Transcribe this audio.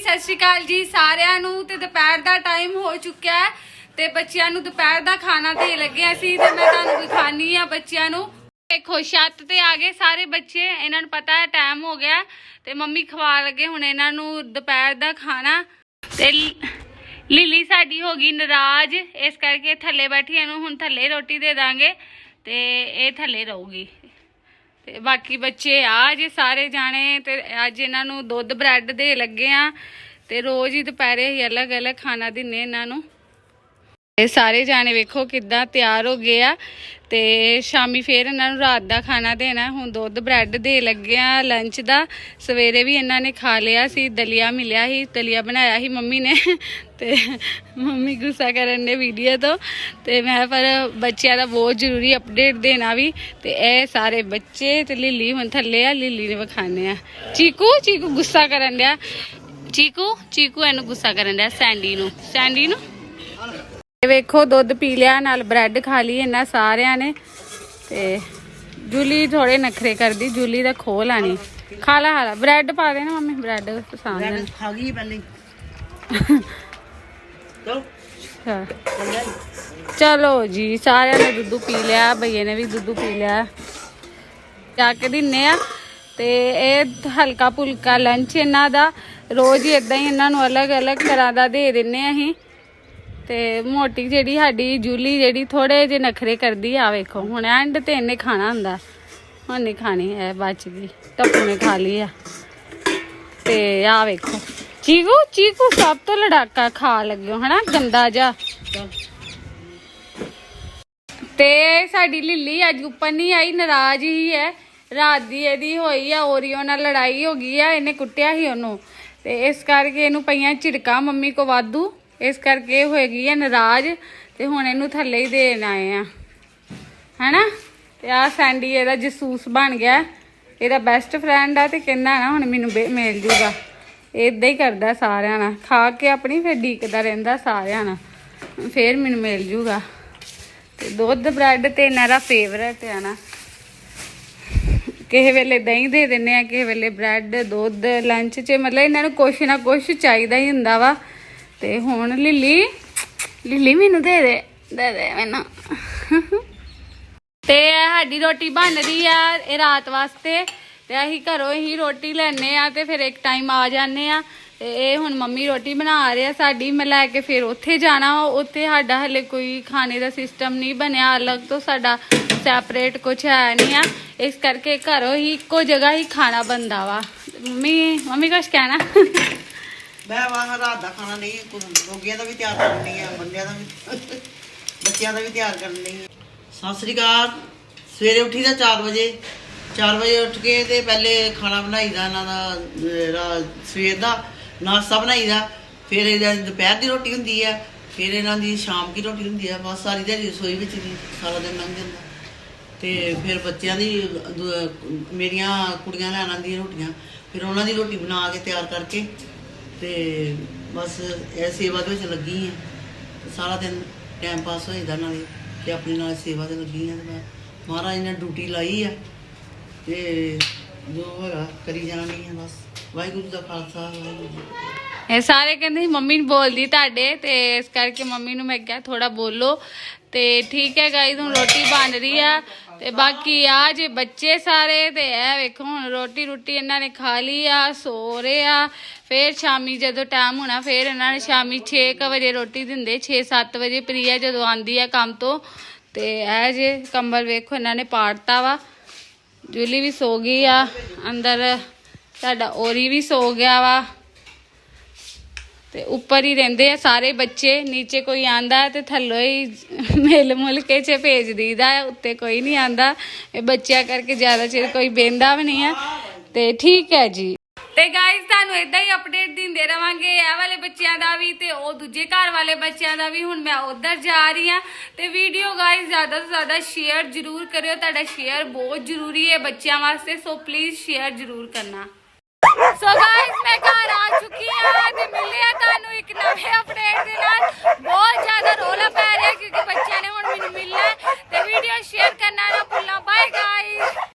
ਸਤਿ ਸ਼੍ਰੀ ਅਕਾਲ ਜੀ ਸਾਰਿਆਂ ਨੂੰ ਤੇ ਦੁਪਹਿਰ ਦਾ ਟਾਈਮ ਹੋ ਚੁੱਕਿਆ ਹੈ ਤੇ ਬੱਚਿਆਂ ਨੂੰ ਦੁਪਹਿਰ ਦਾ ਖਾਣਾ ਦੇ ਲੱਗੇ ਅਸੀਂ ਤੇ ਮੈਂ ਤੁਹਾਨੂੰ ਦਿਖਾਣੀ ਆ ਬੱਚਿਆਂ ਨੂੰ। ਦੇਖੋ, ਛੱਤ ਤੇ ਆ ਗਏ ਸਾਰੇ ਬੱਚੇ, ਇਹਨਾਂ ਨੂੰ ਪਤਾ ਹੈ ਟਾਈਮ ਹੋ ਗਿਆ ਤੇ ਮੰਮੀ ਖਵਾ ਲੱਗੇ ਹੁਣ ਇਹਨਾਂ ਨੂੰ ਦੁਪਹਿਰ ਦਾ ਖਾਣਾ। ਤੇ ਲੀਲੀ ਸਾਡੀ ਹੋ ਗਈ ਨਾਰਾਜ਼, ਇਸ ਕਰਕੇ ਥੱਲੇ ਬੈਠੀ ਇਹਨੂੰ ਹੁਣ ਥੱਲੇ ਰੋਟੀ ਦੇ ਦਾਂਗੇ ਤੇ ਇਹ ਥੱਲੇ ਰਹੂਗੀ। ਤੇ ਬਾਕੀ ਬੱਚੇ ਆ, ਜੇ ਸਾਰੇ ਜਾਣੇ ਤੇ ਅੱਜ ਇਹਨਾਂ ਨੂੰ ਦੁੱਧ ਬ੍ਰੈਡ ਦੇ ਲੱਗੇ ਆ ਤੇ ਰੋਜ਼ ਹੀ ਦੁਪਹਿਰੇ ਹੀ ਅਲੱਗ-ਅਲੱਗ ਖਾਣਾ ਦਿੰਨੇ ਇਹਨਾਂ ਨੂੰ। ਇਹ ਸਾਰੇ ਜਾਣੇ ਵੇਖੋ ਕਿੱਦਾਂ ਤਿਆਰ ਹੋ ਗਏ ਆ ਤੇ ਸ਼ਾਮੀ ਫੇਰ ਇਹਨਾਂ ਨੂੰ ਰਾਤ ਦਾ ਖਾਣਾ ਦੇਣਾ, ਹੁਣ ਦੁੱਧ, ਬ੍ਰੈਡ ਦੇ ਲੱਗੇ ਆ ਲੰਚ ਦਾ। ਸਵੇਰੇ ਵੀ ਇਹਨਾਂ ਨੇ ਖਾ ਲਿਆ ਸੀ, ਦਲੀਆ ਮਿਲਿਆ ਸੀ, ਦਲੀਆ ਬਣਾਇਆ ਸੀ ਮੰਮੀ ਨੇ। ਤੇ ਮੰਮੀ ਗੁੱਸਾ ਕਰਨ ਨੇ ਵੀਡੀਓ ਤੋਂ। ਤੇ ਮੈਂ ਪਰ ਬੱਚਿਆਂ ਦਾ ਬਹੁਤ ਜ਼ਰੂਰੀ ਅਪਡੇਟ ਦੇਣਾ ਵੀ। ਤੇ ਇਹ ਸਾਰੇ ਬੱਚੇ ਤੇ ਲਿਲੀ ਹੁਣ ਥੱਲੇ ਆ, ਲਿਲੀ ਨੇ ਵਿਖਾਣੇ ਆ। ਚੀਕੂ ਚੀਕੂ ਗੁੱਸਾ ਕਰਨ ਡਿਆ। ਚੀਕੂ ਚੀਕੂ ਇਹਨੂੰ ਗੁੱਸਾ ਕਰਨ ਡਿਆ, ਸੈਂਡੀ ਨੂੰ। ਸੈਂਡੀ ਨੂੰ? ਇਹ ਵੇਖੋ ਦੁੱਧ ਪੀ ਲਿਆ ਨਾਲ ਬ੍ਰੈਡ ਖਾ ਲਈ ਇਹਨਾਂ ਸਾਰਿਆਂ ਨੇ। ਤੇ ਜੂਲੀ ਥੋੜੇ ਨਖਰੇ ਕਰਦੀ ਜੂਲੀ ਦਾ ਖੋਹ ਲਾਣੀ ਖਾ ਲਾ ਖਾ ਲਾ। ਬ੍ਰੈਡ ਪਾ ਦੇ ਨਾ ਮੰਮੀ ਬ੍ਰੈਡ ਪਸੰਦ ਖਾ ਗਈ ਪਹਿਲੇ। ਚਲੋ। ਜੀ। ਸਾਰਿਆਂ ਨੇ ਦੁੱਧ ਪੀ ਲਿਆ ਭਈਏ ਨੇ ਵੀ ਦੁੱਧ ਪੀ ਲਿਆ। ਜਾ ਕੇ ਦਿੰਨੇ ਆ। ਤੇ ਇਹ ਹਲਕਾ ਫੁਲਕਾ ਲੰਚ ਇਹਨਾਂ ਦਾ। ਰੋਜ਼ ਹੀ ਇਦਾਂ ਹੀ ਇਹਨਾਂ ਨੂੰ ਅਲੱਗ-ਅਲੱਗ ਤਰ੍ਹਾਂ ਦਾ ਦੇ ਦਿੰਨੇ ਆ ਅਸੀਂ। ਤੇ ਮੋਟੀ ਜਿਹੜੀ ਸਾਡੀ ਜੂਲੀ ਜਿਹੜੀ ਥੋੜੇ ਜਿਹੇ ਨਖਰੇ ਕਰਦੀ ਆ ਵੇਖੋ। ਹੁਣ ਐਂਡ ਤੇ ਇਹਨੇ ਖਾਣਾ ਹੁੰਦਾ। ਹੁਣ ਨਹੀਂ ਖਾਣੀ ਹੈ ਬਚ ਗਈ। ਟੱਪੂ ਨੇ ਖਾ ਲਈ ਆ। ਤੇ ਆ ਵੇਖੋ। ਚੀਕੂ ਚੀਕੂ ਸਭ ਤੋਂ ਲੜਾਕਾ ਖਾ ਲੱਗਿਓ, ਹਨਾ? ਗੰਦਾ ਜਾ ਤੇ ਸਾਡੀ ਲਿੱਲੀ ਅੱਜ ਉੱਪਰ ਨਹੀਂ ਆਈ, ਨਾਰਾਜ਼ ਹੀ ਹੈ ਰਾਤ ਦੀ ਇਹਦੀ ਹੋਈ ਆ, ਓਰੀਓ ਨਾਲ ਲੜਾਈ ਹੋ ਗਈ ਆ, ਇਹਨੇ ਕੁੱਟਿਆ ਸੀ ਉਹਨੂੰ। ਤੇ ਇਸ ਕਰਕੇ ਇਹਨੂੰ ਪਈਆਂ ਝਿੜਕਾਂ ਮੰਮੀ ਕੋ ਵਾਧੂ। ਇਸ ਕਰਕੇ ਹੋਏਗੀ ਆ ਨਾਰਾਜ਼ ਤੇ ਹੁਣ ਇਹਨੂੰ ਥੱਲੇ ਹੀ ਦੇਣ ਆਏ ਆ। ਹੈਨਾ? ਤੇ ਆ ਸੈਂਡੀ ਇਹਦਾ ਜਸੂਸ ਬਣ ਗਿਆ। ਇਹਦਾ ਬੈਸਟ ਫਰੈਂਡ ਆ ਤੇ ਕਹਿੰਦਾ ਨਾ ਹੁਣ ਮੈਨੂੰ ਬੇ- ਮਿਲ ਜੂਗਾ। ਇਦਾਂ ਹੀ ਕਰਦਾ ਸਾਰਿਆਂ ਨਾਲ। ਖਾ ਕੇ ਆਪਣੀ ਫਿਰ ਡੀਕਦਾ ਰਹਿੰਦਾ ਸਾਰਿਆਂ ਨਾਲ। ਫਿਰ ਮੈਨੂੰ ਮਿਲ ਜੂਗਾ। ਤੇ ਦੁੱਧ, ਬ੍ਰੈਡ ਤੇ ਇਹਨਾਂ ਦਾ ਫੇਵਰਟ ਆ ਨਾ। ਕਿਸੇ ਵੇਲੇ ਦਹੀਂ ਦੇ ਦਿੰਨੇ ਆ, ਕਿਸੇ ਵੇਲੇ ਬ੍ਰੈਡ, ਦੁੱਧ ਲੰਚ 'ਚ। ਮਤਲਬ ਇਹਨਾਂ ਨੂੰ ਕੁਛ ਨਾ ਕੁਛ ਚਾਹੀਦਾ ਹੀ ਹੁੰਦਾ ਵਾ। ਤੇ ਹੁਣ ਲਿਲੀ ਲਿਲੀ ਮੈਨੂੰ ਦੇ ਦੇ ਦੇ ਦੇ ਮੈਨੂੰ। ਤੇ ਇਹ ਸਾਡੀ ਰੋਟੀ ਬਣ ਰਹੀ ਆ ਇਹ ਰਾਤ ਵਾਸਤੇ। ਤੇ ਅਸੀਂ ਘਰੋਂ ਹੀ ਰੋਟੀ ਲੈਣੇ ਆ ਤੇ ਫਿਰ ਇੱਕ ਟਾਈਮ ਆ ਜਾਂਦੇ ਆ। ਤੇ ਇਹ ਹੁਣ ਮੰਮੀ ਰੋਟੀ ਬਣਾ ਰਹੇ ਆ, ਸਾਡੀ ਮੈਂ ਲੈ ਕੇ ਫਿਰ ਉੱਥੇ ਜਾਣਾ ਵਾ। ਉੱਥੇ ਸਾਡਾ ਹਲੇ ਕੋਈ ਖਾਣੇ ਦਾ ਸਿਸਟਮ ਨਹੀਂ ਬਣਿਆ, ਅਲੱਗ ਤੋਂ ਸਾਡਾ ਸੈਪਰੇਟ ਕੁਝ ਹੈ ਨਹੀਂ ਆ। ਇਸ ਕਰਕੇ ਘਰੋਂ ਹੀ ਇੱਕੋ ਜਗ੍ਹਾ ਹੀ ਖਾਣਾ ਬਣਦਾ ਵਾ। ਮੰਮੀ ਮੰਮੀ ਕੁਛ ਕਹਿਣਾ? ਮੈਂ ਵਾਹ ਰਾਤ ਦਾ ਖਾਣਾ ਨਹੀਂ, ਕੁਝ ਰੋਗੀਆਂ ਦਾ ਵੀ ਤਿਆਰ ਕਰਨੀ ਹੈ ਬੰਦਿਆਂ ਦਾ ਵੀ। ਬੱਚਿਆਂ ਦਾ ਵੀ ਤਿਆਰ ਕਰਨੀ ਹੈ ਸਤਿ ਸ੍ਰੀ ਅਕਾਲ। ਸਵੇਰੇ ਉੱਠੀ ਦਾ 4 ਵਜੇ। 4 ਵਜੇ ਉੱਠ ਕੇ ਤੇ ਪਹਿਲੇ ਖਾਣਾ ਬਣਾਈਦਾ ਇਹਨਾਂ ਦਾ ਸਵੇਰ ਦਾ। ਨਾਸ਼ਤਾ ਬਣਾਈਦਾ। ਫਿਰ ਇਹਨਾਂ ਦੀ ਦੁਪਹਿਰ ਦੀ ਰੋਟੀ ਹੁੰਦੀ ਹੈ ਫਿਰ ਇਹਨਾਂ ਦੀ ਸ਼ਾਮ ਦੀ ਰੋਟੀ ਹੁੰਦੀ ਹੈ ਬਸ ਸਾਰੀ ਦਿਹਾੜੀ ਰਸੋਈ ਵਿੱਚ ਹੀ ਸਾਰਾ ਦਿਨ ਲੰਘ ਜਾਂਦਾ। ਤੇ ਫਿਰ ਬੱਚਿਆਂ ਦੀ ਮੇਰੀਆਂ ਕੁੜੀਆਂ ਲੈਣ ਆਉਂਦੀਆਂ ਰੋਟੀਆਂ। ਫਿਰ ਉਹਨਾਂ ਦੀ ਰੋਟੀ ਬਣਾ ਕੇ ਤਿਆਰ ਕਰਕੇ ਤੇ ਬਸ ਇਹ ਸੇਵਾ ਦੇ ਵਿੱਚ ਲੱਗੀ ਹਾਂ। ਸਾਰਾ ਦਿਨ ਟਾਈਮ ਪਾਸ ਹੋ ਜਾਂਦਾ ਨਾਲੇ ਤੇ ਆਪਣੀ ਨਾਲ ਸੇਵਾ ਦੇ ਲੱਗੀ ਹਾਂ ਤੇ ਮੈਂ ਮਹਾਰਾਜ ਨੇ ਡਿਊਟੀ ਲਾਈ ਆ ਤੇ ਜੋ ਹੈਗਾ ਕਰੀ ਜਾਣੀ ਹੈ ਬਸ। ਵਾਹਿਗੁਰੂ ਦਾ ਖਾਲਸਾ, ਵਾਹਿਗੁਰੂ ਜੀ ਕੀ ਫਤਿਹ। ਇਹ ਸਾਰੇ ਕਹਿੰਦੇ ਸੀ, ਮੰਮੀ ਨੂੰ ਬੋਲਦੀ ਤੁਹਾਡੇ ਤੇ ਇਸ ਕਰਕੇ ਮੰਮੀ ਨੂੰ ਮੈਂ ਕਿਹਾ ਥੋੜਾ ਬੋਲੋ। ਤੇ ਠੀਕ ਹੈ ਗਾਈਜ਼ ਹੁਣ ਰੋਟੀ ਬਣ ਰਹੀ ਆ। ਤੇ ਬਾਕੀ ਆ ਜੇ ਬੱਚੇ ਸਾਰੇ, ਤੇ ਇਹ ਵੇਖੋ ਹੁਣ ਰੋਟੀ ਰੋਟੀ ਇਹਨਾਂ ਨੇ ਖਾ ਲਈ ਆ, ਸੋ ਰਹੇ ਆ। ਫੇਰ ਸ਼ਾਮੀ ਜਦੋਂ ਟਾਈਮ ਹੋਣਾ, ਫੇਰ ਇਹਨਾਂ ਨੇ ਸ਼ਾਮੀ 6 ਵਜੇ ਰੋਟੀ ਦਿੰਦੇ 6-7 ਵਜੇ ਪ੍ਰਿਆ ਜਦੋਂ ਆਂਦੀ ਆ ਕੰਮ ਤੋਂ। ਤੇ ਇਹ ਜੇ ਕੰਬਲ ਵੇਖੋ ਇਹਨਾਂ ਨੇ ਪਾੜਤਾ ਵਾ। ਜੂਲੀ ਵੀ ਸੋ ਗਈ ਆ, ਅੰਦਰ ਸਾਡਾ ਔਰੀ ਵੀ ਸੋ ਗਿਆ ਵਾ। ਤੇ ਉੱਪਰ ਹੀ ਰਹਿੰਦੇ ਆ ਸਾਰੇ ਬੱਚੇ, ਨੀਚੇ ਕੋਈ ਆਂਦਾ ਤੇ ਥੱਲੋਂ ਹੀ ਮਿਲ ਮੁਲ ਕੇ ਚ ਭੇਜ ਦੀਦਾ, ਉੱਤੇ ਕੋਈ ਨਹੀਂ ਆਂਦਾ। ਇਹ ਬੱਚਿਆਂ ਕਰਕੇ ਜ਼ਿਆਦਾ ਚਿਰ ਕੋਈ ਬਹਿੰਦਾ ਵੀ ਨਹੀਂ ਆ। ਤੇ ਠੀਕ ਹੈ ਜੀ। ਤੇ ਗਾਇਜ਼ ਤੁਹਾਨੂੰ ਇਦਾਂ ਹੀ ਅਪਡੇਟ ਦਿੰਦੇ ਰਵਾਂਗੇ ਇਹ ਵਾਲੇ ਬੱਚਿਆਂ ਦਾ ਵੀ ਤੇ ਉਹ ਦੂਜੇ ਘਰ ਵਾਲੇ ਬੱਚਿਆਂ ਦਾ ਵੀ। ਹੁਣ ਮੈਂ ਉਧਰ ਜਾ ਰਹੀ ਆ ਤੇ ਵੀਡੀਓ ਗਾਇਜ਼ ਜ਼ਿਆਦਾ ਤੋਂ ਜ਼ਿਆਦਾ ਸ਼ੇਅਰ ਜ਼ਰੂਰ ਕਰਿਓ। ਤੁਹਾਡਾ ਸ਼ੇਅਰ ਬਹੁਤ ਜ਼ਰੂਰੀ ਹੈ ਬੱਚਿਆਂ ਵਾਸਤੇ ਸੋ ਪਲੀਜ਼ ਸ਼ੇਅਰ ਜ਼ਰੂਰ ਕਰਨਾ। ਸੋ ਗਾਇਸ ਮੈਂ ਘਰ ਆ ਚੁੱਕੀ ਹਾਂ ਤੇ ਮਿਲੇ ਆ